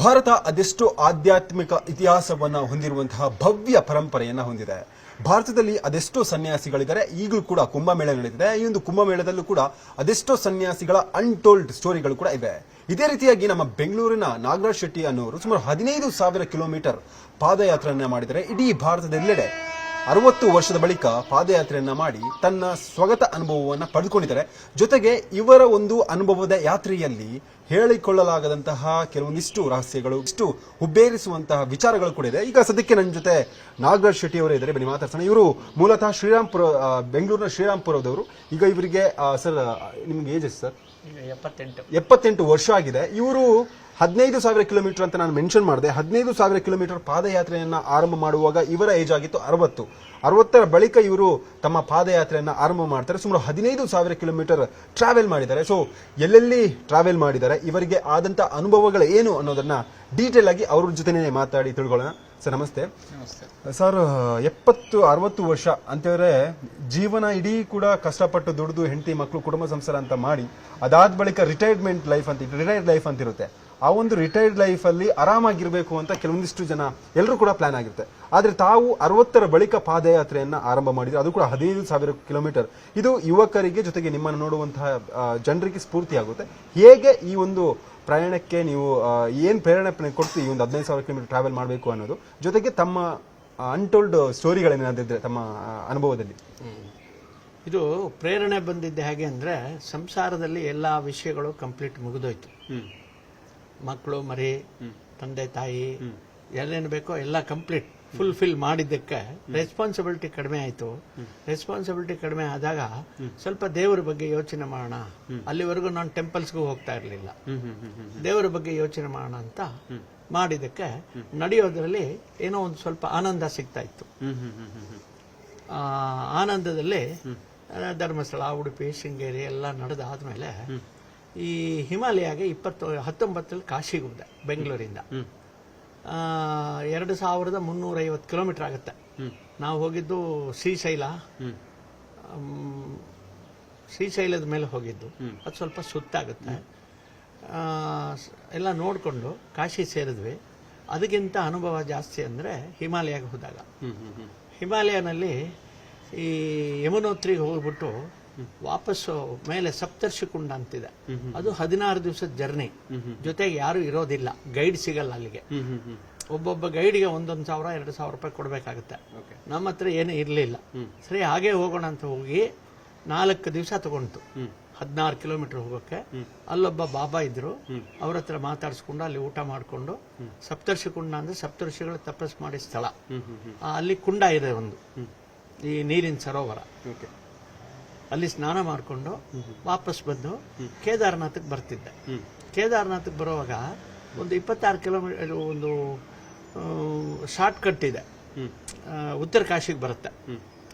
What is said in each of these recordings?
ಭಾರತ ಅದೆಷ್ಟೋ ಆಧ್ಯಾತ್ಮಿಕ ಇತಿಹಾಸವನ್ನು ಹೊಂದಿರುವಂತಹ ಭವ್ಯ ಪರಂಪರೆಯನ್ನು ಹೊಂದಿದೆ. ಭಾರತದಲ್ಲಿ ಅದೆಷ್ಟೋ ಸನ್ಯಾಸಿಗಳಿದ್ದಾರೆ, ಈಗಲೂ ಕೂಡ ಕುಂಭಮೇಳ ನಡೀತಿದೆ ಈ ಒಂದು ಕುಂಭಮೇಳದಲ್ಲೂ ಕೂಡ ಅದೆಷ್ಟೋ ಸನ್ಯಾಸಿಗಳ ಅನ್ಟೋಲ್ಡ್ ಸ್ಟೋರಿಗಳು ಕೂಡ ಇವೆ ಇದೇ ರೀತಿಯಾಗಿ ನಮ್ಮ ಬೆಂಗಳೂರಿನ ನಾಗರಾಜ್ ಶೆಟ್ಟಿ ಅನ್ನೋರು ಸುಮಾರು ಹದಿನೈದು ಸಾವಿರ ಕಿಲೋಮೀಟರ್ ಪಾದಯಾತ್ರೆಯನ್ನ ಮಾಡಿದರೆ ಇಡೀ ಭಾರತದೆಲ್ಲೆಡೆ ಅರವತ್ತು ವರ್ಷದ ಬಳಿಕ ಪಾದಯಾತ್ರೆಯನ್ನ ಮಾಡಿ ತನ್ನ ಸ್ವಗತ ಅನುಭವವನ್ನು ಪಡೆದುಕೊಂಡಿದ್ದಾರೆ. ಜೊತೆಗೆ ಇವರ ಒಂದು ಅನುಭವದ ಯಾತ್ರೆಯಲ್ಲಿ ಹೇಳಿಕೊಳ್ಳಲಾಗದಂತಹ ಕೆಲವೊಂದಿಷ್ಟು ರಹಸ್ಯಗಳು ಇಷ್ಟು ಹುಬ್ಬೇರಿಸುವಂತಹ ವಿಚಾರಗಳು ಕೂಡ ಇದೆ. ಈಗ ಸದ್ಯಕ್ಕೆ ನನ್ನ ಜೊತೆ ನಾಗರಾಜ್ ಶೆಟ್ಟಿ ಅವರೇ ಇದ್ದಾರೆ. ಬನ್ನಿ ಮಾತಾಡ್ಸೋಣ. ಇವರು ಮೂಲತಃ ಶ್ರೀರಾಮ್ಪುರ ಬೆಂಗಳೂರಿನ ಶ್ರೀರಾಮ್ಪುರದವರು. ಈಗ ಇವರಿಗೆ ಸರ್ ನಿಮ್ಗೆ ಏಜ್ ಎಷ್ಟು ಸರ್? ಎಪ್ಪತ್ತೆಂಟು. ಎಪ್ಪತ್ತೆಂಟು ವರ್ಷ ಆಗಿದೆ. ಇವರು ಹದಿನೈದು ಸಾವಿರ ಕಿಲೋಮೀಟರ್ ಅಂತ ನಾನು ಮೆನ್ಷನ್ ಮಾಡಿದೆ. ಹದಿನೈದು ಸಾವಿರ ಕಿಲೋಮೀಟರ್ ಪಾದಯಾತ್ರೆಯನ್ನು ಆರಂಭ ಮಾಡುವಾಗ ಇವರ ಏಜ್ ಆಗಿತ್ತು ಅರವತ್ತು. ಅರವತ್ತರ ಬಳಿಕ ಇವರು ತಮ್ಮ ಪಾದಯಾತ್ರೆಯನ್ನು ಆರಂಭ ಮಾಡ್ತಾರೆ. ಸುಮಾರು ಹದಿನೈದು ಸಾವಿರ ಕಿಲೋಮೀಟರ್ ಟ್ರಾವೆಲ್ ಮಾಡಿದ್ದಾರೆ. ಸೊ ಎಲ್ಲೆಲ್ಲಿ ಟ್ರಾವೆಲ್ ಮಾಡಿದ್ದಾರೆ? ಇವರಿಗೆ ಆದಂಥ ಅನುಭವಗಳು ಏನು ಅನ್ನೋದನ್ನ ಡೀಟೇಲ್ ಆಗಿ ಅವ್ರ ಜೊತೆನೇ ಮಾತಾಡಿ ತಿಳ್ಕೊಳ್ಳೋಣ. ಸರ್ ನಮಸ್ತೆ. ಸರ್ ಎಪ್ಪತ್ತು ಅರವತ್ತು ವರ್ಷ ಅಂತೇಳಿದ್ರೆ ಜೀವನ ಇಡೀ ಕೂಡ ಕಷ್ಟಪಟ್ಟು ದುಡಿದು ಹೆಂಡತಿ ಮಕ್ಕಳು ಕುಟುಂಬ ಸಂಸಾರ ಅಂತ ಮಾಡಿ ಅದಾದ ಬಳಿಕ ರಿಟೈರ್ಮೆಂಟ್ ಲೈಫ್ ಅಂತ ರಿಟೈರ್ಡ್ ಲೈಫ್ ಅಂತ ಇರುತ್ತೆ ಆ ಒಂದು ರಿಟೈರ್ಡ್ ಲೈಫ್ ಅಲ್ಲಿ ಆರಾಮಾಗಿರ್ಬೇಕು ಅಂತ ಕೆಲವೊಂದಿಷ್ಟು ಜನ ಎಲ್ಲರೂ ಕೂಡ ಪ್ಲಾನ್ ಆಗಿರುತ್ತೆ. ಆದರೆ ತಾವು ಅರವತ್ತರ ಬಳಿಕ ಪಾದಯಾತ್ರೆಯನ್ನು ಆರಂಭ ಮಾಡಿದ್ರು ಅದು ಕೂಡ ಹದಿನೈದು ಸಾವಿರ ಕಿಲೋಮೀಟರ್. ಇದು ಯುವಕರಿಗೆ ಜೊತೆಗೆ ನಿಮ್ಮನ್ನು ನೋಡುವಂತಹ ಜನರಿಗೆ ಸ್ಫೂರ್ತಿಯಾಗುತ್ತೆ. ಹೇಗೆ ಈ ಒಂದು ಪ್ರಯಾಣಕ್ಕೆ ನೀವು ಏನು ಏನ್ ಪ್ರೇರಣೆ ಕೊಡ್ತೀವಿ ಈ ಒಂದು ಹದಿನೈದು ಸಾವಿರ ಕಿಲೋಮೀಟರ್ ಟ್ರಾವೆಲ್ ಮಾಡಬೇಕು ಅನ್ನೋದು? ಜೊತೆಗೆ ತಮ್ಮ ಅನ್ಟೋಲ್ಡ್ ಸ್ಟೋರಿಗಳೇನಾದಿದ್ರೆ ತಮ್ಮ ಅನುಭವದಲ್ಲಿ. ಇದು ಪ್ರೇರಣೆ ಬಂದಿದ್ದೆ ಹೇಗೆ ಅಂದ್ರೆ ಸಂಸಾರದಲ್ಲಿ ಎಲ್ಲ ವಿಷಯಗಳು ಕಂಪ್ಲೀಟ್ ಮುಗಿದೋಯ್ತು. ಮಕ್ಕಳು ಮರಿ ತಂದೆ ತಾಯಿ ಎಲ್ಲೇನು ಬೇಕೋ ಎಲ್ಲ ಕಂಪ್ಲೀಟ್ ಫುಲ್ಫಿಲ್ ಮಾಡಿದ್ದಕ್ಕೆ ರೆಸ್ಪಾನ್ಸಿಬಿಲಿಟಿ ಕಡಿಮೆ ಆಯಿತು. ರೆಸ್ಪಾನ್ಸಿಬಿಲಿಟಿ ಕಡಿಮೆ ಆದಾಗ ಸ್ವಲ್ಪ ದೇವರ ಬಗ್ಗೆ ಯೋಚನೆ ಮಾಡೋಣ. ಅಲ್ಲಿವರೆಗೂ ನಾನು ಟೆಂಪಲ್ಸ್ಗೂ ಹೋಗ್ತಾ ಇರಲಿಲ್ಲ. ದೇವರ ಬಗ್ಗೆ ಯೋಚನೆ ಮಾಡೋಣ ಅಂತ ಮಾಡಿದ್ದಕ್ಕೆ ನಡೆಯೋದ್ರಲ್ಲಿ ಏನೋ ಒಂದು ಸ್ವಲ್ಪ ಆನಂದ ಸಿಗ್ತಾ ಇತ್ತು. ಆನಂದದಲ್ಲಿ ಧರ್ಮಸ್ಥಳ ಉಡುಪಿ ಶೃಂಗೇರಿ ಎಲ್ಲ ನಡೆದಾದ್ಮೇಲೆ ಈ ಹಿಮಾಲಯಗೆ ಇಪ್ಪತ್ತು ಹತ್ತೊಂಬತ್ತರಲ್ಲಿ ಕಾಶಿಗೆ ಹೋದೆ ಬೆಂಗಳೂರಿಂದ ಎರಡು ಸಾವಿರದ ಮುನ್ನೂರೈವತ್ತು ಕಿಲೋಮೀಟರ್ ಆಗುತ್ತೆ. ನಾವು ಹೋಗಿದ್ದು ಶ್ರೀಶೈಲ. ಶ್ರೀಶೈಲದ ಮೇಲೆ ಹೋಗಿದ್ದು. ಅದು ಸ್ವಲ್ಪ ಸುತ್ತಾಗುತ್ತೆ. ಎಲ್ಲ ನೋಡಿಕೊಂಡು ಕಾಶಿ ಸೇರಿದ್ವಿ. ಅದಕ್ಕಿಂತ ಅನುಭವ ಜಾಸ್ತಿ ಅಂದರೆ ಹಿಮಾಲಯಗೆ ಹೋದಾಗ. ಹಿಮಾಲಯನಲ್ಲಿ ಈ ಯಮುನೋತ್ರಿಗೆ ಹೋಗ್ಬಿಟ್ಟು ವಾಪಸ್ಸು ಮೇಲೆ ಸಪ್ತರ್ಷಿ ಕುಂಡ ಅಂತಿದೆ ಅದು ಹದಿನಾರು ದಿವಸದ ಜರ್ನಿ. ಜೊತೆಗೆ ಯಾರು ಇರೋದಿಲ್ಲ. ಗೈಡ್ ಸಿಗಲ್ಲ ಅಲ್ಲಿಗೆ. ಒಬ್ಬೊಬ್ಬ ಗೈಡ್ಗೆ ಒಂದೊಂದು ಸಾವಿರ ಎರಡು ಸಾವಿರ ರೂಪಾಯಿ ಕೊಡಬೇಕಾಗುತ್ತೆ. ನಮ್ಮ ಹತ್ರ ಏನೂ ಇರಲಿಲ್ಲ. ಸರಿ ಹಾಗೆ ಹೋಗೋಣ ಅಂತ ಹೋಗಿ ನಾಲ್ಕು ದಿವಸ ತಗೊಂಡ್ತು. ಹದಿನಾರು ಕಿಲೋಮೀಟರ್ ಹೋಗೋಕ್ಕೆ. ಅಲ್ಲೊಬ್ಬ ಬಾಬಾ ಇದ್ರು. ಅವ್ರ ಹತ್ರ ಮಾತಾಡಿಸ್ಕೊಂಡು ಅಲ್ಲಿ ಊಟ ಮಾಡಿಕೊಂಡು ಸಪ್ತರ್ಷಿ ಕುಂಡ ಅಂದ್ರೆ ಸಪ್ತರ್ಷಿಗಳು ತಪಸ್ ಮಾಡಿ ಸ್ಥಳ. ಅಲ್ಲಿ ಕುಂಡ ಇದೆ ಒಂದು. ಈ ನೀರಿನ ಸರೋವರ. ಅಲ್ಲಿ ಸ್ನಾನ ಮಾಡಿಕೊಂಡು ವಾಪಸ್ ಬಂದು ಕೇದಾರನಾಥಕ್ಕೆ ಬರ್ತಿದ್ದೆ. ಕೇದಾರನಾಥಕ್ಕೆ ಬರುವಾಗ ಒಂದು ಇಪ್ಪತ್ತಾರು ಕಿಲೋಮೀಟರ್ ಒಂದು ಶಾರ್ಟ್ ಕಟ್ ಇದೆ. ಉತ್ತರ ಕಾಶಿಗೆ ಬರುತ್ತೆ.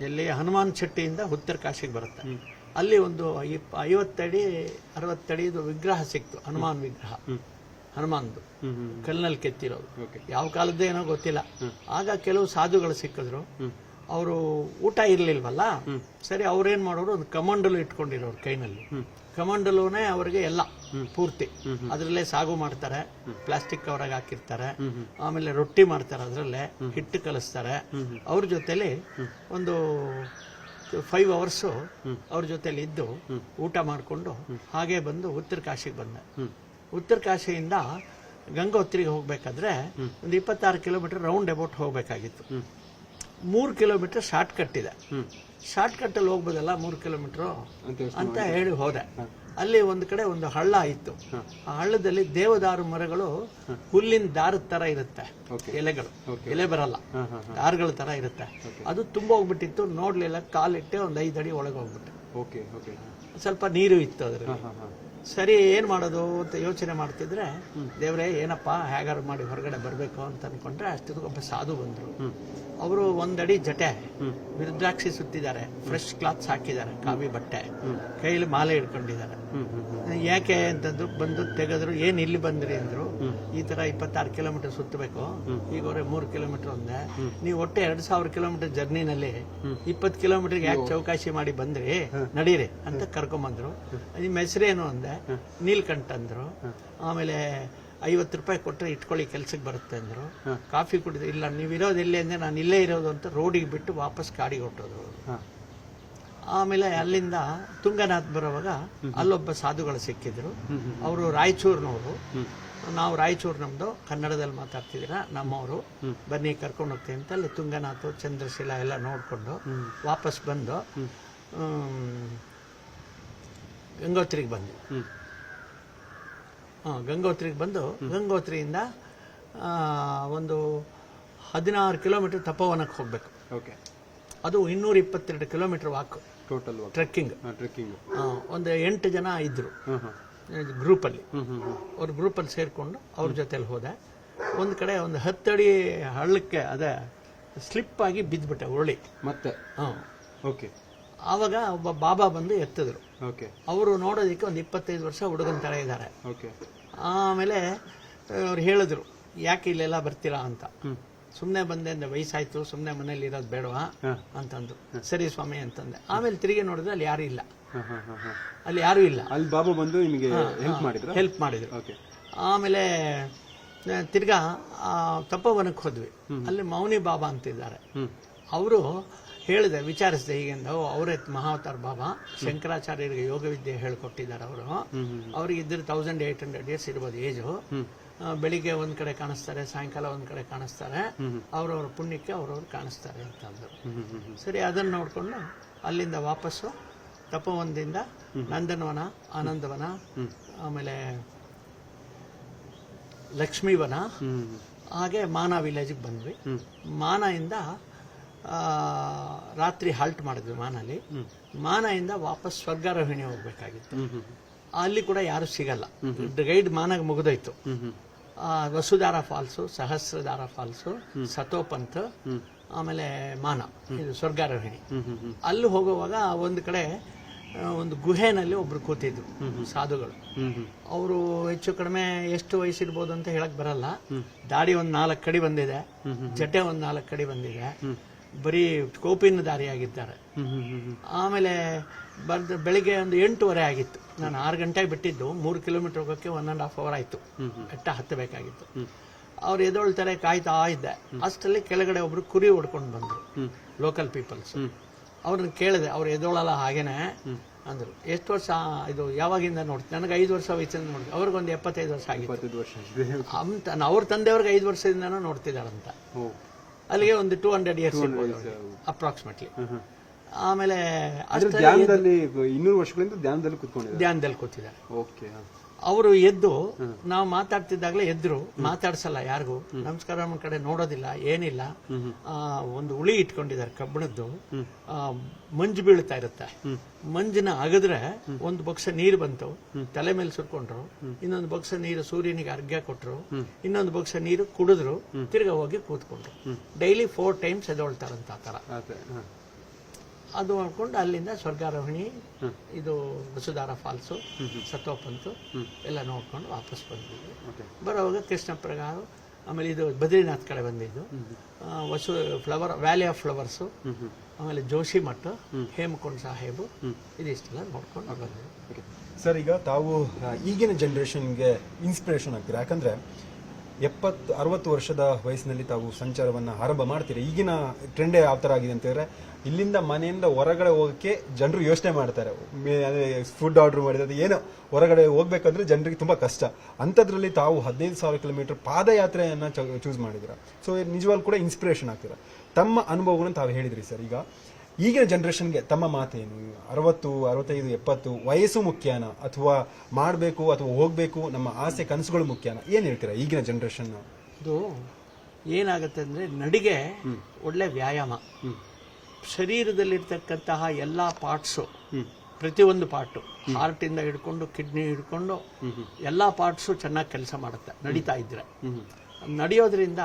ಇಲ್ಲಿ ಹನುಮಾನ್ ಶೆಟ್ಟಿಯಿಂದ ಉತ್ತರ ಕಾಶಿಗೆ ಬರುತ್ತೆ. ಅಲ್ಲಿ ಒಂದು ಇಪ್ಪ ಐವತ್ತಡಿ ಅರವತ್ತಡಿದು ವಿಗ್ರಹ ಸಿಕ್ತು ಹನುಮಾನ್ ವಿಗ್ರಹ. ಹನುಮಾನ್ದು. ಕಲ್ಲಿನಲ್ಲಿ ಕೆತ್ತಿರೋದು. ಯಾವ ಕಾಲದ್ದು ಏನೋ ಗೊತ್ತಿಲ್ಲ. ಆಗ ಕೆಲವು ಸಾಧುಗಳು ಸಿಕ್ಕಿದ್ರು. ಅವರು ಊಟ ಇರ್ಲಿಲ್ವಲ್ಲ? ಸರಿ ಅವ್ರೇನ್ ಮಾಡೋರು ಒಂದು ಕಮಂಡಲು ಇಟ್ಕೊಂಡಿರೋರು ಕೈನಲ್ಲಿ. ಕಮಂಡಲುನೇ ಅವರಿಗೆ ಎಲ್ಲ ಪೂರ್ತಿ. ಅದರಲ್ಲೇ ಸಾಗು ಮಾಡ್ತಾರೆ ಪ್ಲಾಸ್ಟಿಕ್ ಕವರಾಗ ಹಾಕಿರ್ತಾರೆ ಆಮೇಲೆ ರೊಟ್ಟಿ ಮಾಡ್ತಾರೆ ಅದರಲ್ಲೇ ಹಿಟ್ಟು ಕಲಿಸ್ತಾರೆ. ಅವ್ರ ಜೊತೆಲಿ ಒಂದು ಫೈವ್ ಅವರ್ಸು ಅವ್ರ ಜೊತೆಲಿ ಇದ್ದು ಊಟ ಮಾಡಿಕೊಂಡು ಹಾಗೆ ಬಂದು ಉತ್ತರ ಕಾಶಿಗೆ ಬಂದೆ. ಉತ್ತರ ಕಾಶಿಯಿಂದ ಗಂಗೋತ್ರಿಗೆ ಹೋಗ್ಬೇಕಾದ್ರೆ ಒಂದು ಇಪ್ಪತ್ತಾರು ಕಿಲೋಮೀಟರ್ ರೌಂಡ್ ಅಬೌಟ್ ಹೋಗ್ಬೇಕಾಗಿತ್ತು. ಮೂರು ಕಿಲೋಮೀಟರ್ ಶಾರ್ಟ್ ಕಟ್ ಇದೆ. ಶಾರ್ಟ್ ಕಟ್ ಅಲ್ಲಿ ಹೋಗ್ಬೋದಲ್ಲ ಮೂರು ಕಿಲೋಮೀಟರ್? ಅಂತ ಹೇಳಿ ಹೋದೆ. ಅಲ್ಲಿ ಒಂದು ಕಡೆ ಒಂದು ಹಳ್ಳ ಇತ್ತು. ಆ ಹಳ್ಳದಲ್ಲಿ ದೇವದಾರು ಮರಗಳು ಹುಲ್ಲಿನ ದಾರದ ತರ ಇರುತ್ತೆ. ಎಲೆಗಳು. ಎಲೆ ಬರಲ್ಲ. ದಾರಗಳ ತರ ಇರುತ್ತೆ. ಅದು ತುಂಬ ಹೋಗ್ಬಿಟ್ಟಿತ್ತು. ನೋಡ್ಲಿಲ್ಲ. ಕಾಲಿಟ್ಟೆ ಒಂದು ಐದು ಅಡಿ ಒಳಗೆ ಹೋಗ್ಬಿಟ್ಟೆ. ಸ್ವಲ್ಪ ನೀರು ಇತ್ತು ಅದ್ರಲ್ಲಿ. ಸರಿ ಏನು ಮಾಡೋದು ಅಂತ ಯೋಚನೆ ಮಾಡ್ತಿದ್ರೆ ದೇವರೇ ಏನಪ್ಪ ಹೇಗಾರು ಮಾಡಿ ಹೊರಗಡೆ ಬರಬೇಕು ಅಂತ ಅನ್ಕೊಂಡ್ರೆ ಅಷ್ಟೊತ್ತಿಗೆ ಒಬ್ಬ ಸಾಧು ಬಂದರು. ಅವರು ಒಂದಡಿ ಜಟೆ ವಿರುದ್ರಾಕ್ಷಿ ಸುತ್ತಿದ್ದಾರೆ ಫ್ರೆಶ್ ಕ್ಲಾತ್ಸ್ ಹಾಕಿದ್ದಾರೆ ಕಾವಿ ಬಟ್ಟೆ ಕೈಯಲ್ಲಿ ಮಾಲೆ ಇಟ್ಕೊಂಡಿದ್ದಾರೆ ಯಾಕೆ ಅಂತಂದ್ರು ಬಂದು ತೆಗೆದ್ರು ಏನು ಇಲ್ಲಿ ಬಂದ್ರಿ ಅಂದ್ರು ಈ ತರ ಇಪ್ಪತ್ತಾರು ಕಿಲೋಮೀಟರ್ ಸುತ್ತಬೇಕು ಈಗ ಅವ್ರೆ ಮೂರು ಕಿಲೋಮೀಟರ್ ಒಂದೆ ನೀವು ಒಟ್ಟೆ ಎರಡು ಸಾವಿರ ಕಿಲೋಮೀಟರ್ ಜರ್ನಿನಲ್ಲಿ ಇಪ್ಪತ್ತು ಕಿಲೋಮೀಟರ್ ಯಾಕೆ ಚೌಕಾಶಿ ಮಾಡಿ ಬಂದ್ರಿ ನಡೀರಿ ಅಂತ ಕರ್ಕೊಂಬಂದ್ರು. ನಿಮ್ಮ ಹೆಸರೇನು ಅಂದೆ? ನೀಲ್ಕಂಠ ಅಂದರು. ಆಮೇಲೆ ಐವತ್ತು ರೂಪಾಯಿ ಕೊಟ್ಟರೆ ಇಟ್ಕೊಳ್ಳಿ ಕೆಲ್ಸಕ್ಕೆ ಬರುತ್ತೆ ಅಂದರು. ಕಾಫಿ ಕುಡಿದು ಇಲ್ಲ ನೀವು ಇರೋದು ಎಲ್ಲಿ ಅಂದರೆ ನಾನು ಇಲ್ಲೇ ಇರೋದು ಅಂತ ರೋಡಿಗೆ ಬಿಟ್ಟು ವಾಪಸ್ ಗಾಡಿಗೆ ಹೊಟ್ಟೋದು ಹಾಂ. ಆಮೇಲೆ ಅಲ್ಲಿಂದ ತುಂಗನಾಥ್ ಬರೋವಾಗ ಅಲ್ಲೊಬ್ಬ ಸಾಧುಗಳು ಸಿಕ್ಕಿದ್ರು. ಅವರು ರಾಯಚೂರಿನವರು. ನಾವು ರಾಯಚೂರು ನಮ್ಮದು ಕನ್ನಡದಲ್ಲಿ ಮಾತಾಡ್ತಿದ್ದೀರಾ ನಮ್ಮವರು. ಬನ್ನಿ ಕರ್ಕೊಂಡು ಹೋಗ್ತೀವಿ ಅಂತ ಅಲ್ಲಿ ತುಂಗನಾಥ್ ಚಂದ್ರಶಿಲಾ ಎಲ್ಲ ನೋಡಿಕೊಂಡು ವಾಪಸ್ ಬಂದು ಗಂಗೋತ್ರಿಗೆ ಬಂದ್ವಿ ಹಾಂ ಗಂಗೋತ್ರಿಗೆ ಬಂದು ಗಂಗೋತ್ರಿಯಿಂದ ಒಂದು ಹದಿನಾರು ಕಿಲೋಮೀಟರ್ ತಪೋವನಕ್ಕೆ ಹೋಗಬೇಕು. ಓಕೆ. ಅದು ಇನ್ನೂರ ಇಪ್ಪತ್ತೆರಡು kilometre walk. Total trekking. Trekking. ಒಂದು ಎಂಟು ಜನ ಇದ್ದರು ಗ್ರೂಪಲ್ಲಿ. ಅವ್ರ ಗ್ರೂಪಲ್ಲಿ ಸೇರಿಕೊಂಡು ಅವ್ರ ಜೊತೆಲಿ ಹೋದೆ. ಒಂದು ಕಡೆ ಒಂದು ಹತ್ತಡಿ ಹಳ್ಳಕ್ಕೆ ಅದೇ ಸ್ಲಿಪ್ ಆಗಿ ಬಿದ್ದುಬಿಟ್ಟೆ ಉರುಳಿ. ಮತ್ತೆ? ಹಾಂ. ಓಕೆ. ಆವಾಗ ಒಬ್ಬ ಬಾಬಾ ಬಂದು ಎತ್ತಿದ್ರು. ಓಕೆ. ಅವರು ನೋಡೋದಕ್ಕೆ ಒಂದು ಇಪ್ಪತ್ತೈದು ವರ್ಷ ಹುಡುಗನ ಥರ ಇದ್ದಾರೆ. ಓಕೆ. ಆಮೇಲೆ ಅವ್ರು ಹೇಳಿದ್ರು ಯಾಕೆ ಇಲ್ಲೆಲ್ಲ ಬರ್ತೀರಾ ಅಂತ? ಸುಮ್ಮನೆ ಬಂದೆ ಅಂದ್ರೆ ವಯಸ್ಸಾಯ್ತು ಸುಮ್ಮನೆ ಮನೇಲಿ ಇರೋದು ಬೇಡವಾ? ಅಂತಂದು ಅಂತಂದ್ರು. ಸರಿ ಸ್ವಾಮಿ ಅಂತಂದೆ. ಆಮೇಲೆ ತಿರುಗಿ ನೋಡಿದ್ರೆ ಅಲ್ಲಿ ಯಾರು ಇಲ್ಲ. ಅಲ್ಲಿ ಯಾರೂ ಇಲ್ಲ. ಅಲ್ಲಿ ಬಾಬಾ ಬಂದು ನಿಮಗೆ ಹೆಲ್ಪ್ ಮಾಡಿದ್ರು? ಹೆಲ್ಪ್ ಮಾಡಿದ್ರು. ಓಕೆ. ಆಮೇಲೆ ತಿರ್ಗಾ ತಪ್ಪವನಕ್ಕೆ ಹೋದ್ವಿ. ಅಲ್ಲಿ ಮೌನಿ ಬಾಬಾ ಅಂತಿದ್ದಾರೆ. ಅವರು ಹೇಳಿದೆ ವಿಚಾರಿಸಿದೆ ಈಗಿಂದ ಓ ಅವರೇ ಮಹಾವತಾರ್ ಬಾಬಾ. ಶಂಕರಾಚಾರ್ಯರಿಗೆ ಯೋಗ ವಿದ್ಯೆ ಹೇಳ್ಕೊಟ್ಟಿದ್ದಾರೆ ಅವರು. ಅವ್ರಿಗೆ ಇದ್ರೆ ತೌಸಂಡ್ ಏಟ್ ಹಂಡ್ರೆಡ್ ಇಯರ್ಸ್ ಇರ್ಬೋದು ಏಜು ಬೆಳಿಗ್ಗೆ ಒಂದ್ ಕಡೆ ಕಾಣಿಸ್ತಾರೆ ಸಾಯಂಕಾಲ ಒಂದ್ ಕಡೆ ಕಾಣಿಸ್ತಾರೆ. ಅವ್ರವ್ರ ಪುಣ್ಯಕ್ಕೆ ಅವ್ರವ್ರು ಕಾಣಿಸ್ತಾರೆ ಅಂತ ಸರಿ ಅದನ್ನು ನೋಡಿಕೊಂಡು ಅಲ್ಲಿಂದ ವಾಪಸ್ಸು ತಪೋವನದಿಂದ ನಂದನವನ ಆನಂದವನ ಆಮೇಲೆ ಲಕ್ಷ್ಮೀವನ ಹಾಗೆ ಮಾನ ವಿಲೇಜಿಗೆ ಬಂದ್ವಿ. ಮಾನ ಆ, ರಾತ್ರಿ ಹಾಲ್ಟ್ ಮಾಡಿದ್ವಿ ಮಾನಲ್ಲಿ. ಮಾನಯಿಂದ ವಾಪಸ್ ಸ್ವರ್ಗಾರೋಹಿಣಿ ಹೋಗ್ಬೇಕಾಗಿತ್ತು. ಅಲ್ಲಿ ಕೂಡ ಯಾರು ಸಿಗಲ್ಲ. ಗೈಡ್ ಮಾನಾಗ ಮುಗಿದೋಯ್ತು. ವಸುಧಾರ ಫಾಲ್ಸು ಸಹಸ್ರಧಾರ ಫಾಲ್ಸು ಸತೋಪಂತ್ ಆಮೇಲೆ ಮಾನ ಇದು ಸ್ವರ್ಗಾರೋಹಿಣಿ. ಅಲ್ಲಿ ಹೋಗುವಾಗ ಒಂದು ಕಡೆ ಒಂದು ಗುಹೆನಲ್ಲಿ ಒಬ್ರು ಕೂತಿದ್ರು ಸಾಧುಗಳು. ಅವರು ಹೆಚ್ಚು ಕಡಿಮೆ ಎಷ್ಟು ವಯಸ್ಸಿರ್ಬೋದು ಅಂತ ಹೇಳಕ್ ಬರಲ್ಲ. ದಾಡಿ ಒಂದ್ ನಾಲ್ಕು ಕಡಿ ಬಂದಿದೆ. ಜಟೆ ಒಂದ್ ನಾಲ್ಕು ಕಡಿ ಬಂದಿದೆ. ಬರೀ ಕೋಪಿನ ದಾರಿಯಾಗಿದ್ದಾರೆ. ಆಮೇಲೆ ಬಂದು ಬೆಳಿಗ್ಗೆ ಒಂದು ಎಂಟೂವರೆ ಆಗಿತ್ತು. ನಾನು ಆರು ಗಂಟೆಗೆ ಬಿಟ್ಟಿದ್ದು. ಮೂರು ಕಿಲೋಮೀಟರ್ ಹೋಗೋಕ್ಕೆ ಒನ್ ಆ್ಯಂಡ್ ಹಾಫ್ ಅವರ್ ಆಯಿತು. ಬೆಟ್ಟ ಹತ್ತಬೇಕಾಗಿತ್ತು. ಅವ್ರು ಎದೊಳ್ತಾರೆ ಕಾಯ್ತಾ ಇದ್ದೆ. ಅಷ್ಟರಲ್ಲಿ ಕೆಳಗಡೆ ಒಬ್ಬರು ಕುರಿ ಹೊಡ್ಕೊಂಡು ಬಂದರು. ಲೋಕಲ್ ಪೀಪಲ್ಸ್ ಅವ್ರನ್ನ ಕೇಳಿದೆ. ಅವ್ರು ಎದೊಳಲ್ಲ ಹಾಗೇನೆ. ಅಂದರು. ಎಷ್ಟು ವರ್ಷ ಇದು ಯಾವಾಗಿಂದ ನೋಡ್ತೀನಿ ನನಗೆ ಐದು ವರ್ಷ ವಯಸ್ಸಿಂದ ನೋಡ್ತೀನಿ ಅವ್ರಿಗೊಂದು ಎಪ್ಪತ್ತೈದು ವರ್ಷ ಆಗಿತ್ತು. ವರ್ಷ ಅಂತ ಅವ್ರ ತಂದೆಯವ್ರಿಗೆ ಐದು ವರ್ಷದಿಂದನೂ ನೋಡ್ತಿದ್ದಾಳಂತ. ಅಲ್ಲಿಗೆ ಒಂದು ಟೂ ಹಂಡ್ರೆಡ್ ಇಯರ್ಸ್ ಅಪ್ರಾಕ್ಸಿಮೇಟ್ಲಿ ಆಮೇಲೆ ಧ್ಯಾನದಲ್ಲಿ ಇನ್ನೂರು ವರ್ಷಗಳಿಂದ ಧ್ಯಾನದಲ್ಲಿ ಕೂತ್ಕೊಂಡಿದ್ದಾರೆ. ಧ್ಯಾನದಲ್ಲಿ ಕೂತಿದ್ದಾರೆ. ಓಕೆ ಅವರು ಎದ್ದು ನಾವು ಮಾತಾಡ್ತಿದ್ದಾಗಲೇ ಎದ್ರು ಮಾತಾಡ್ಸಲ್ಲ ಯಾರಿಗೂ. ನಮಸ್ಕಾರ ನಮ್ಮ ಕಡೆ ನೋಡೋದಿಲ್ಲ ಏನಿಲ್ಲ. ಒಂದು ಉಳಿ ಇಟ್ಕೊಂಡಿದ್ದಾರೆ ಕಬ್ಬಿಣದ್ದು. ಮಂಜು ಬೀಳ್ತಾ ಇರುತ್ತೆ. ಮಂಜಿನ ಅಗದ್ರೆ ಒಂದು ಬೊಕ್ಸ ನೀರು ಬಂತು. ತಲೆ ಮೇಲೆ ಸುರ್ಕೊಂಡ್ರು. ಇನ್ನೊಂದು ಬೊಕ್ಸ ನೀರು ಸೂರ್ಯನಿಗೆ ಅರ್ಘ್ಯ ಕೊಟ್ರು. ಇನ್ನೊಂದು ಬೊಕ್ಸ ನೀರು ಕುಡಿದ್ರು. ತಿರ್ಗಾ ಹೋಗಿ ಕೂತ್ಕೊಂಡ್ರು. ಡೈಲಿ ಫೋರ್ ಟೈಮ್ಸ್ ಎದೊಳ್ತಾರಂತ ಆ ಥರ. ಅದೇ ಮಾಡ್ಕೊಂಡು ಅಲ್ಲಿಂದ ಸ್ವರ್ಗಾರೋಹಿಣಿ ಇದು ವಸುಧಾರ ಫಾಲ್ಸು ಸತ್ತೋಪಂತು ಎಲ್ಲ ನೋಡ್ಕೊಂಡು ವಾಪಸ್ ಬಂದಿದ್ವಿ. ಬರೋವಾಗ ಕೃಷ್ಣ ಪ್ರಗಾರ ಆಮೇಲೆ ಇದು ಬದ್ರಿನಾಥ್ ಕಡೆ ಬಂದಿದ್ದು. ವಸು ಫ್ಲವರ್ ವ್ಯಾಲಿ ಆಫ್ ಫ್ಲವರ್ಸು ಆಮೇಲೆ ಜೋಶಿ ಮಠ ಹೇಮಕೊಂಡ್ ಸಾಹೇಬು ಇದಿಷ್ಟೆಲ್ಲ ನೋಡ್ಕೊಂಡು ಬಂದಿದ್ವಿ. ಸರ್ ಈಗ ತಾವು ಈಗಿನ ಜನ್ರೇಷನ್ಗೆ ಇನ್ಸ್ಪಿರೇಷನ್ ಆಗ್ತೀರಾ? ಯಾಕಂದ್ರೆ ಎಪ್ಪತ್ತು, ಅರವತ್ತು ವರ್ಷದ ವಯಸ್ಸಿನಲ್ಲಿ ತಾವು ಸಂಚಾರವನ್ನು ಆರಂಭ ಮಾಡ್ತೀರಿ. ಈಗಿನ ಟ್ರೆಂಡೇ ಯಾವ ಥರ ಆಗಿದೆ ಅಂತ ಹೇಳಿದ್ರೆ, ಇಲ್ಲಿಂದ ಮನೆಯಿಂದ ಹೊರಗಡೆ ಹೋಗೋಕ್ಕೆ ಜನರು ಯೋಚನೆ ಮಾಡ್ತಾರೆ. ಫುಡ್ ಆರ್ಡರ್ ಮಾಡಿದ ಏನೋ, ಹೊರಗಡೆ ಹೋಗ್ಬೇಕಂದ್ರೆ ಜನರಿಗೆ ತುಂಬ ಕಷ್ಟ. ಅಂಥದ್ರಲ್ಲಿ ತಾವು ಹದಿನೈದು ಸಾವಿರ ಕಿಲೋಮೀಟರ್ ಪಾದಯಾತ್ರೆಯನ್ನು ಚೂಸ್ ಮಾಡಿದ್ದೀರಾ. ಸೊ ನಿಜವಾಗ್ಲೂ ಕೂಡ ಇನ್ಸ್ಪಿರೇಷನ್ ಆಗ್ತೀರಾ. ತಮ್ಮ ಅನುಭವಗಳನ್ನು ತಾವು ಹೇಳಿದ್ರಿ ಸರ್. ಈಗ ಈಗಿನ ಜನರೇಷನ್ಗೆ ತಮ್ಮ ಮಾತೇನು? ಅರವತ್ತು ಅರವತ್ತೈದು ಎಪ್ಪತ್ತು ವಯಸ್ಸು ಮುಖ್ಯನ? ಅಥವಾ ಮಾಡಬೇಕು ಅಥವಾ ಹೋಗಬೇಕು ನಮ್ಮ ಆಸೆ ಕನಸುಗಳು ಮುಖ್ಯನ? ಏನು ಹೇಳ್ತೀರಾ ಈಗಿನ ಜನರೇಷನ್ ಇದು ಏನಾಗುತ್ತೆ ಅಂದರೆ ನಡಿಗೆ ಒಳ್ಳೆ ವ್ಯಾಯಾಮ. ಶರೀರದಲ್ಲಿರ್ತಕ್ಕಂತಹ ಎಲ್ಲ ಪಾರ್ಟ್ಸು ಪ್ರತಿಯೊಂದು ಪಾರ್ಟು ಹಾರ್ಟಿಂದ ಹಿಡ್ಕೊಂಡು ಕಿಡ್ನಿ ಹಿಡ್ಕೊಂಡು ಎಲ್ಲ ಪಾರ್ಟ್ಸು ಚೆನ್ನಾಗಿ ಕೆಲಸ ಮಾಡುತ್ತೆ ನಡೀತಾ ಇದ್ರೆ. ನಡೆಯೋದ್ರಿಂದ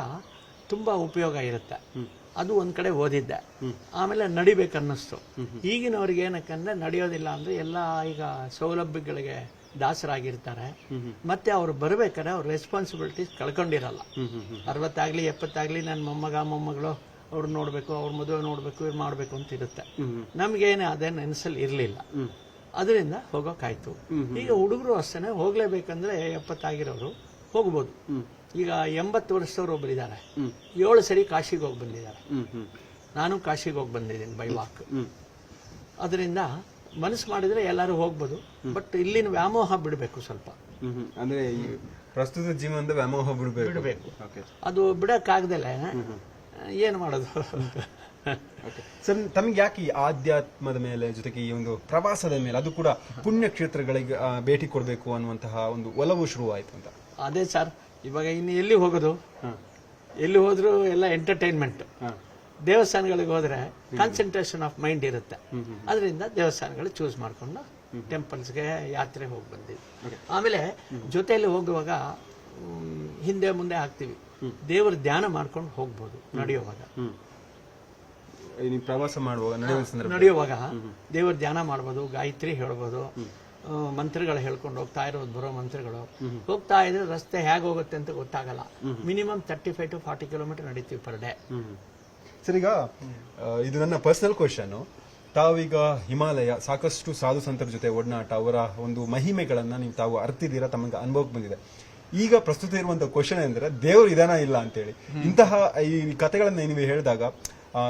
ತುಂಬ ಉಪಯೋಗ ಇರುತ್ತೆ. ಅದು ಒಂದು ಕಡೆ ಓದಿದ್ದೆ. ಆಮೇಲೆ ನಡಿಬೇಕನ್ನಿಸ್ತು. ಈಗಿನವ್ರಿಗೆ ಏನಕ್ಕಂದ್ರೆ ನಡೆಯೋದಿಲ್ಲ ಅಂದ್ರೆ ಎಲ್ಲ ಈಗ ಸೌಲಭ್ಯಗಳಿಗೆ ದಾಸರಾಗಿರ್ತಾರೆ. ಮತ್ತೆ ಅವ್ರು ಬರ್ಬೇಕಾದ್ರೆ ಅವ್ರ ರೆಸ್ಪಾನ್ಸಿಬಿಲಿಟೀಸ್ ಕಳ್ಕೊಂಡಿರಲ್ಲ. ಅರವತ್ತಾಗ್ಲಿ ಎಪ್ಪತ್ತಾಗ್ಲಿ ನನ್ನ ಮೊಮ್ಮಗ ಮೊಮ್ಮಗಳು ಅವ್ರು ನೋಡಬೇಕು ಅವ್ರ ಮದುವೆ ನೋಡಬೇಕು ಇವ್ರು ಮಾಡಬೇಕು ಅಂತ ಇರುತ್ತೆ. ನಮಗೇನು ಅದೇ ನೆನಸಲ್ಲಿ ಇರಲಿಲ್ಲ. ಅದರಿಂದ ಹೋಗೋಕ್ಕಾಯ್ತು ಈಗ ಹುಡುಗರು ಅಷ್ಟೇ ಹೋಗ್ಲೇಬೇಕಂದ್ರೆ ಎಪ್ಪತ್ತಾಗಿರೋರು ಹೋಗ್ಬೋದು. ಈಗ ಎಂಬತ್ತು ವರ್ಷದವ್ರು ಒಬ್ಬರಿದ್ದಾರೆ ಏಳು ಸರಿ ಕಾಶಿಗೆ ಹೋಗಿ ಬಂದಿದ್ದಾರೆ. ನಾನು ಕಾಶಿಗೆ ಹೋಗಿ ಬಂದಿದ್ದೀನಿ ಬೈ ವಾಕ್ ಅದರಿಂದ ಮನಸ್ಸು ಮಾಡಿದ್ರೆ ಎಲ್ಲರೂ ಹೋಗ್ಬೋದು ಬಟ್ ಇಲ್ಲಿನ ವ್ಯಾಮೋಹ ಬಿಡಬೇಕು ಸ್ವಲ್ಪ. ಅಂದ್ರೆ ಪ್ರಸ್ತುತ ಜೀವನದ ವ್ಯಾಮೋಹ ಬಿಡಬೇಕು. ಬಿಡಬೇಕು. ಅದು ಬಿಡಕ್ಕಾಗದಲ್ಲ. ಏನು ಮಾಡೋದು? ಸರ್ ತಮಗೆ ಯಾಕೆ ಈ ಆಧ್ಯಾತ್ಮದ ಮೇಲೆ ಜೊತೆಗೆ ಈ ಒಂದು ಪ್ರವಾಸದ ಮೇಲೆ ಅದು ಕೂಡ ಪುಣ್ಯ ಕ್ಷೇತ್ರಗಳಿಗೆ ಭೇಟಿ ಕೊಡಬೇಕು ಅನ್ನುವಂತಹ ಒಂದು ಒಲವು ಶುರುವಾಯಿತು ಅಂತ? ಅದೇ ಸರ್. ಇವಾಗ ಇನ್ನು ಎಲ್ಲಿ ಹೋಗೋದು? ಎಲ್ಲಿ ಹೋದ್ರು ಎಲ್ಲ ಎಂಟರ್ಟೈನ್ಮೆಂಟ್ ದೇವಸ್ಥಾನಗಳಿಗೆ ಹೋದ್ರೆ ಕಾನ್ಸಂಟ್ರೇಷನ್ ಆಫ್ ಮೈಂಡ್ ಇರುತ್ತೆ. ಅದರಿಂದ ದೇವಸ್ಥಾನಗಳು ಚೂಸ್ ಮಾಡ್ಕೊಂಡು ಟೆಂಪಲ್ಸ್ಗೆ ಯಾತ್ರೆ ಹೋಗಿ ಬಂದಿದ್ವಿ ಆಮೇಲೆ ಜೊತೆಯಲ್ಲಿ ಹೋಗುವಾಗ ಹಿಂದೆ ಮುಂದೆ ಹಾಕ್ತಿವಿ ದೇವರ ಧ್ಯಾನ ಮಾಡ್ಕೊಂಡು ಹೋಗ್ಬೋದು ನಡೆಯುವಾಗ. ಪ್ರವಾಸ ಮಾಡುವಾಗ ನಡೆಯುವಾಗ ದೇವರ ಧ್ಯಾನ ಮಾಡ್ಬೋದು ಗಾಯತ್ರಿ ಹೇಳ್ಬೋದು. ಮಂತ್ರಗಳು ಹೇಳ್ಕೊಂಡು ಹೋಗ್ತಾ ಇರೋದು ಬರೋ ಮಂತ್ರಿಗಳು. ಹೋಗ್ತಾ ಇದ್ರೆ ರಸ್ತೆ ಹೇಗೆ ಹೋಗುತ್ತೆ ಅಂತ ಗೊತ್ತಾಗಲ್ಲ. Minimum thirty five to forty kilometre ನಡೀತೀವಿ per day sir ಈಗ ಇದು ನನ್ನ ಪರ್ಸನಲ್ ಕ್ವಶನ್ ತಾವೀಗ ಹಿಮಾಲಯ ಸಾಕಷ್ಟು ಸಾಧು ಸಂತರ ಜೊತೆ ಒಡನಾಟ ಅವರ ಒಂದು ಮಹಿಮೆಗಳನ್ನು ನೀವು ತಾವು ಅರ್ತಿದ್ದೀರಾ ತಮಗೆ ಅನುಭವಕ್ಕೆ ಬಂದಿದೆ. ಈಗ ಪ್ರಸ್ತುತ ಇರುವಂತಹ ಕ್ವಶನ್ ಎಂದ್ರೆ ದೇವರು ಇದಾನ ಇಲ್ಲ ಅಂತೇಳಿ. ಇಂತಹ ಈ ಕಥೆಗಳನ್ನ ನೀವು ಹೇಳಿದಾಗ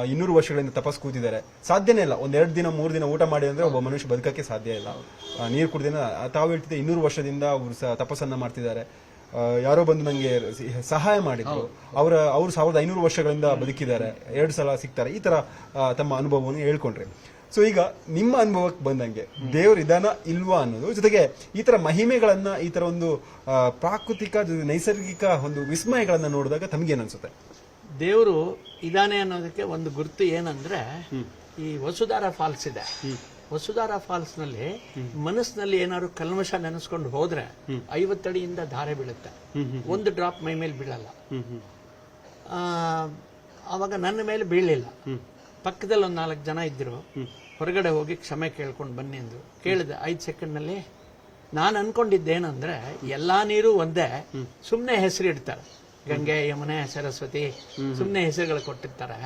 ಇನ್ನೂರು ವರ್ಷಗಳಿಂದ ತಪಸ್ ಕೂತಿದ್ದಾರೆ. ಸಾಧ್ಯನೇ ಇಲ್ಲ. ಒಂದ್ ಎರಡು ದಿನ, ಮೂರು ದಿನ ಊಟ ಮಾಡಿ ಅಂದ್ರೆ ಒಬ್ಬ ಮನುಷ್ಯ ಬದುಕಕ್ಕೆ ಸಾಧ್ಯ ಇಲ್ಲ. ನೀರು ಕುಡ್ದಿನ ತಾವು ಹೇಳ್ತಿದ್ದೆ ಇನ್ನೂರು ವರ್ಷದಿಂದ ಅವರು ತಪಸ್ಸನ್ನ ಮಾಡ್ತಿದ್ದಾರೆ. ಯಾರೋ ಬಂದು ನಂಗೆ ಸಹಾಯ ಮಾಡಿದ್ರು. ಅವರ, ಅವ್ರು ಸಾವಿರದ ಐನೂರು ವರ್ಷಗಳಿಂದ ಬದುಕಿದ್ದಾರೆ. ಎರಡು ಸಲ ಸಿಗ್ತಾರೆ. ಈ ತರ ತಮ್ಮ ಅನುಭವವನ್ನು ಹೇಳ್ಕೊಂಡ್ರಿ. ಸೊ, ಈಗ ನಿಮ್ಮ ಅನುಭವಕ್ಕೆ ಬಂದಂಗೆ ದೇವ್ರ ಇದಾನ ಇಲ್ವಾ ಅನ್ನೋದು, ಜೊತೆಗೆ ಈ ತರ ಮಹಿಮೆಗಳನ್ನ, ಈ ತರ ಒಂದು ಪ್ರಾಕೃತಿಕ ನೈಸರ್ಗಿಕ ಒಂದು ವಿಸ್ಮಯಗಳನ್ನ ನೋಡಿದಾಗ ತಮಗೇನ್ ಅನ್ಸುತ್ತೆ? ದೇವರು ಇದಾನೆ ಅನ್ನೋದಕ್ಕೆ ಒಂದು ಗುರುತು ಏನಂದ್ರೆ ಈ ವಸುಧಾರ ಫಾಲ್ಸ್ ಇದೆ. ವಸುಧಾರ ಫಾಲ್ಸ್ನಲ್ಲಿ ಮನಸ್ಸಿನಲ್ಲಿ ಏನಾದ್ರು ಕಲ್ಮಶ ನೆನೆಸ್ಕೊಂಡು ಹೋದ್ರೆ ಐವತ್ತಡಿಯಿಂದ ಧಾರೆ ಬೀಳುತ್ತೆ. ಒಂದು ಡ್ರಾಪ್ ಮೈ ಮೇಲೆ ಬೀಳಲ್ಲ. ಆ, ಆವಾಗ ನನ್ನ ಮೇಲೆ ಬೀಳಲಿಲ್ಲ. ಪಕ್ಕದಲ್ಲಿ ಒಂದು ನಾಲ್ಕು ಜನ ಇದ್ರು. ಹೊರಗಡೆ ಹೋಗಿ ಕ್ಷಮೆ ಕೇಳ್ಕೊಂಡು ಬನ್ನಿ ಎಂದು ಕೇಳಿದೆ ಐದು ಸೆಕೆಂಡ್ನಲ್ಲಿ ನಾನು ಅನ್ಕೊಂಡಿದ್ದೇನಂದ್ರೆ ಎಲ್ಲಾ ನೀರು ಒಂದೇ ಸುಮ್ಮನೆ ಹೆಸರು ಇಡ್ತಾರೆ. ಗಂಗೆ ಯಮುನೆ ಸರಸ್ವತಿ ಸುಮ್ಮನೆ ಹೆಸರುಗಳು ಕೊಟ್ಟಿರ್ತಾರೆ.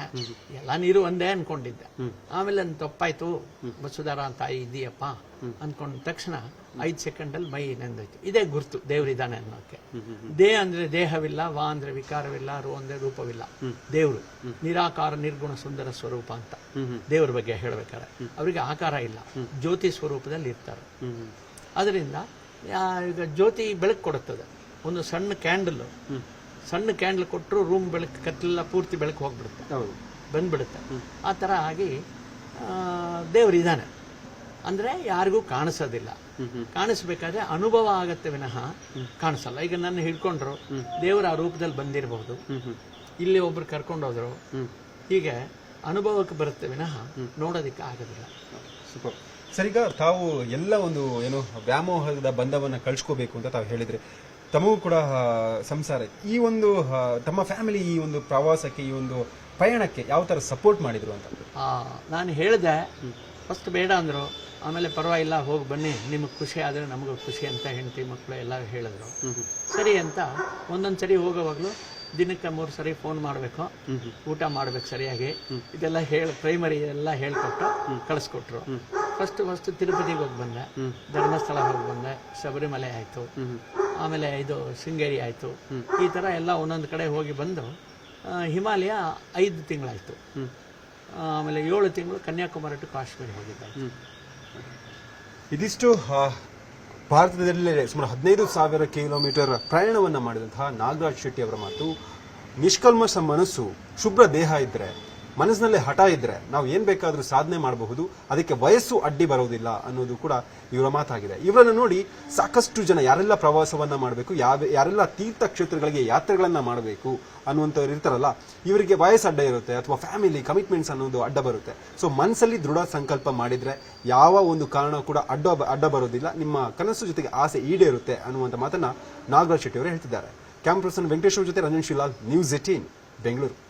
ಎಲ್ಲಾ ನೀರು ಒಂದೇ ಅನ್ಕೊಂಡಿದ್ದೆ. ಆಮೇಲೆ ನನ್ ತಪ್ಪಾಯ್ತು. ಬಸುಧಾರ ಅಂತ ಇದೆಯಪ್ಪ ಅನ್ಕೊಂಡ ತಕ್ಷಣ ಐದು ಸೆಕೆಂಡಲ್ಲಿ ಮೈ ನೆಂದೋಯ್ತು. ಇದೇ ಗುರ್ತು ದೇವರಿದ್ದಾನೆ ಅನ್ನೋಕೆ. ದೇ ಅಂದ್ರೆ ದೇಹವಿಲ್ಲ ವಾ ಅಂದ್ರೆ ವಿಕಾರವಿಲ್ಲ ರೋ ಅಂದ್ರೆ ರೂಪವಿಲ್ಲ. ದೇವರು ನಿರಾಕಾರ ನಿರ್ಗುಣ ಸುಂದರ ಸ್ವರೂಪ ಅಂತ. ದೇವ್ರ ಬಗ್ಗೆ ಹೇಳ್ಬೇಕಾರೆ ಅವರಿಗೆ ಆಕಾರ ಇಲ್ಲ. ಜ್ಯೋತಿ ಸ್ವರೂಪದಲ್ಲಿ ಇರ್ತಾರೆ. ಅದರಿಂದ ಈಗ ಜ್ಯೋತಿ ಬೆಳಕು ಕೊಡುತ್ತದೆ. ಒಂದು ಸಣ್ಣ ಕ್ಯಾಂಡಲ್. ಸಣ್ಣ ಕ್ಯಾಂಡಲ್ ಕೊಟ್ಟರು ರೂಮ್ ಬೆಳಕು ಕತ್ತಲೆಲ್ಲ ಪೂರ್ತಿ ಬೆಳಕು ಹೋಗ್ಬಿಡುತ್ತೆ. ಹೌದು. ಬಂದ್ಬಿಡುತ್ತೆ. ಆ ಥರ ಆಗಿ ದೇವರಿದ್ದಾನೆ ಅಂದರೆ ಯಾರಿಗೂ ಕಾಣಿಸೋದಿಲ್ಲ. ಕಾಣಿಸ್ಬೇಕಾದ್ರೆ ಅನುಭವ ಆಗತ್ತೆ ವಿನಃ ಕಾಣಿಸಲ್ಲ. ಈಗ ನನ್ನ ಹಿಡ್ಕೊಂಡ್ರು ದೇವರ ಆ ರೂಪದಲ್ಲಿ ಬಂದಿರಬಹುದು ಇಲ್ಲಿ ಒಬ್ರು ಕರ್ಕೊಂಡೋದ್ರು ಹೀಗೆ ಅನುಭವಕ್ಕೆ ಬರುತ್ತೆ ವಿನಃ ನೋಡೋದಕ್ಕೆ ಆಗೋದಿಲ್ಲ. ಸರಿಗ ಸರ್ ತಾವು ಎಲ್ಲ ಒಂದು ಏನು ವ್ಯಾಮೋಹದ ಬಂಧವನ್ನು ಕಳ್ಸ್ಕೋಬೇಕು ಅಂತ ತಾವು ಹೇಳಿದ್ರಿ. ತಮಗೂ ಕೂಡ ಸಂಸಾರ. ಈ ಒಂದು ತಮ್ಮ ಫ್ಯಾಮಿಲಿ ಈ ಒಂದು ಪ್ರವಾಸಕ್ಕೆ ಈ ಒಂದು ಪಯಣಕ್ಕೆ ಯಾವ ಥರ ಸಪೋರ್ಟ್ ಮಾಡಿದ್ರು ಅಂತ? ನಾನು ಹೇಳಿದೆ ಫಸ್ಟ್ ಬೇಡ ಅಂದರು. ಆಮೇಲೆ ಪರವಾಗಿಲ್ಲ ಹೋಗಿ ಬನ್ನಿ. ನಿಮಗೆ ಖುಷಿ ಆದರೆ ನಮಗೂ ಖುಷಿ ಅಂತ ಹೆಂಡತಿ ಮಕ್ಕಳು ಎಲ್ಲ ಹೇಳಿದ್ರು. ಸರಿ ಅಂತ ಒಂದೊಂದು ಸರಿ ಹೋಗೋವಾಗಲೂ ದಿನಕ್ಕೆ ಮೂರು ಸರಿ ಫೋನ್ ಮಾಡಬೇಕು. ಊಟ ಮಾಡಬೇಕು ಸರಿಯಾಗಿ. ಇದೆಲ್ಲ ಹೇಳಿ ಪ್ರೈಮರಿ ಎಲ್ಲ ಹೇಳ್ಕೊಟ್ಟು ಕಳಿಸ್ಕೊಟ್ರು. ಫಸ್ಟ್ ಫಸ್ಟ್ ತಿರುಪತಿಗೆ ಹೋಗಿ ಬಂದೆ. ಧರ್ಮಸ್ಥಳ ಹೋಗಿ ಬಂದೆ. ಶಬರಿಮಲೆ ಆಯಿತು. ಆಮೇಲೆ ಇದು ಶೃಂಗೇರಿ ಆಯಿತು. ಈ ಥರ ಎಲ್ಲ ಒಂದೊಂದು ಕಡೆ ಹೋಗಿ ಬಂದು ಹಿಮಾಲಯ ಐದು ತಿಂಗಳಾಯಿತು. ಆಮೇಲೆ ಏಳು ತಿಂಗಳು ಕನ್ಯಾಕುಮಾರಿ ಟು ಕಾಶ್ಮೀರ ಹೋಗಿದ್ದೆ ಇದಿಷ್ಟು ಭಾರತದಲ್ಲಿ ಸುಮಾರು ಹದಿನೈದು ಸಾವಿರ ಕಿಲೋಮೀಟರ್ ಪ್ರಯಾಣವನ್ನು ಮಾಡಿದಂತಹ ನಾಗರಾಜ್ ಶೆಟ್ಟಿ ಅವರ ಮಾತು. ನಿಷ್ಕಲ್ಮಶ ಮನಸ್ಸು ಶುಭ್ರ ದೇಹ ಇದ್ರೆ ಮನಸ್ಸಿನಲ್ಲಿ ಹಠ ಇದ್ರೆ ನಾವು ಏನ್ ಬೇಕಾದ್ರೂ ಸಾಧನೆ ಮಾಡಬಹುದು. ಅದಕ್ಕೆ ವಯಸ್ಸು ಅಡ್ಡಿ ಬರೋದಿಲ್ಲ ಅನ್ನೋದು ಕೂಡ ಇವರ ಮಾತಾಗಿದೆ. ಇವರನ್ನು ನೋಡಿ ಸಾಕಷ್ಟು ಜನ ಯಾರೆಲ್ಲ ಪ್ರವಾಸವನ್ನ ಮಾಡಬೇಕು, ಯಾವ, ಯಾರೆಲ್ಲ ತೀರ್ಥ ಕ್ಷೇತ್ರಗಳಿಗೆ ಯಾತ್ರೆಗಳನ್ನ ಮಾಡಬೇಕು ಅನ್ನುವಂಥವ್ರು ಇರ್ತಾರಲ್ಲ, ಇವರಿಗೆ ವಯಸ್ಸು ಅಡ್ಡ ಇರುತ್ತೆ ಅಥವಾ ಫ್ಯಾಮಿಲಿ ಕಮಿಟ್ಮೆಂಟ್ಸ್ ಅನ್ನೋದು ಅಡ್ಡ ಬರುತ್ತೆ. ಸೊ ಮನಸ್ಸಲ್ಲಿ ದೃಢ ಸಂಕಲ್ಪ ಮಾಡಿದ್ರೆ ಯಾವ ಒಂದು ಕಾರಣ ಕೂಡ ಅಡ್ಡ ಅಡ್ಡ ಬರೋದಿಲ್ಲ. ನಿಮ್ಮ ಕನಸು ಜೊತೆಗೆ ಆಸೆ ಈಡೇರುತ್ತೆ ಅನ್ನುವಂಥ ಮಾತನ್ನ ನಾಗರಾಜ್ ಶೆಟ್ಟಿ ಅವರು ಹೇಳ್ತಿದ್ದಾರೆ. ಕ್ಯಾಮ್ ಪರ್ಸನ್ ವೆಂಕಟೇಶ್ ಅವ್ರ ಜೊತೆ ರಂಜನ್ ಶಿಲಾಲ್ ನ್ಯೂಸ್ ಏಟೀನ್ ಬೆಂಗಳೂರು